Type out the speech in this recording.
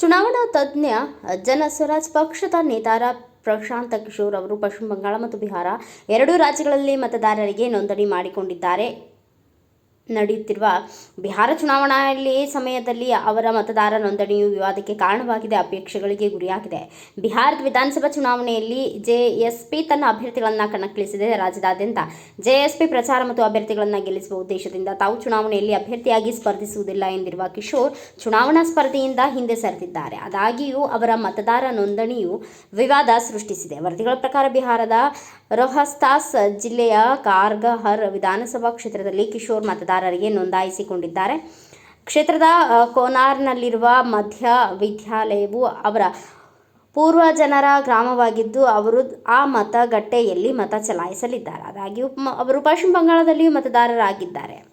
ಚುನಾವಣೆಯ ಜನ ಸ್ವರಾಜ್ ಪಕ್ಷದ ನೇತಾರ ಪ್ರಶಾಂತ ಕಿಶೋರ್ ಅವರು ಪಶ್ಚಿಮ ಬಂಗಾಳ ಮತ್ತು ಬಿಹಾರ ಎರಡೂ ರಾಜ್ಯಗಳಲ್ಲಿ ಮತದಾರರಿಗೆ ನೋಂದಣಿ ಮಾಡಿಕೊಂಡಿದ್ದಾರೆ. ನಡೆಯುತ್ತಿರುವ ಬಿಹಾರ ಚುನಾವಣೆಯಲ್ಲಿ ಸಮಯದಲ್ಲಿ ಅವರ ಮತದಾರ ನೋಂದಣಿಯು ವಿವಾದಕ್ಕೆ ಕಾರಣವಾಗಿದೆ. ಅಪೇಕ್ಷೆಗಳಿಗೆ ಗುರಿಯಾಗಿದೆ. ಬಿಹಾರದ ವಿಧಾನಸಭಾ ಚುನಾವಣೆಯಲ್ಲಿ ಜೆಎಸ್ಪಿ ತನ್ನ ಅಭ್ಯರ್ಥಿಗಳನ್ನು ಕಣಕ್ಕಿಳಿಸಿದೆ. ರಾಜ್ಯದಾದ್ಯಂತ ಜೆಎಸ್ಪಿ ಪ್ರಚಾರ ಮತ್ತು ಅಭ್ಯರ್ಥಿಗಳನ್ನು ಗೆಲ್ಲಿಸುವ ಉದ್ದೇಶದಿಂದ ತಾವು ಚುನಾವಣೆಯಲ್ಲಿ ಅಭ್ಯರ್ಥಿಯಾಗಿ ಸ್ಪರ್ಧಿಸುವುದಿಲ್ಲ ಎಂದಿರುವ ಕಿಶೋರ್ ಚುನಾವಣಾ ಸ್ಪರ್ಧೆಯಿಂದ ಹಿಂದೆ ಸರಿದಿದ್ದಾರೆ. ಆದಾಗ್ಯೂ ಅವರ ಮತದಾರ ನೋಂದಣಿಯು ವಿವಾದ ಸೃಷ್ಟಿಸಿದೆ. ವರದಿಗಳ ಪ್ರಕಾರ ಬಿಹಾರದ ರೋಹಸ್ತಾಸ್ ಜಿಲ್ಲೆಯ ಕಾರ್ಗಹರ್ ವಿಧಾನಸಭಾ ಕ್ಷೇತ್ರದಲ್ಲಿ ಕಿಶೋರ್ ಮತದಾರರಿಗೆ ನೋಂದಾಯಿಸಿಕೊಂಡಿದ್ದಾರೆ. ಕ್ಷೇತ್ರದ ಕೋನಾರ್ನಲ್ಲಿರುವ ಮಧ್ಯ ವಿದ್ಯಾಲಯವು ಅವರ ಪೂರ್ವ ಜನರ ಗ್ರಾಮವಾಗಿದ್ದು, ಅವರು ಆ ಮತಗಟ್ಟೆಯಲ್ಲಿ ಮತ ಚಲಾಯಿಸಲಿದ್ದಾರೆ. ಆದಾಗ್ಯೂ, ಮ- ಅವರು ಪಶ್ಚಿಮ ಬಂಗಾಳದಲ್ಲಿಯೂ ಮತದಾರರಾಗಿದ್ದಾರೆ.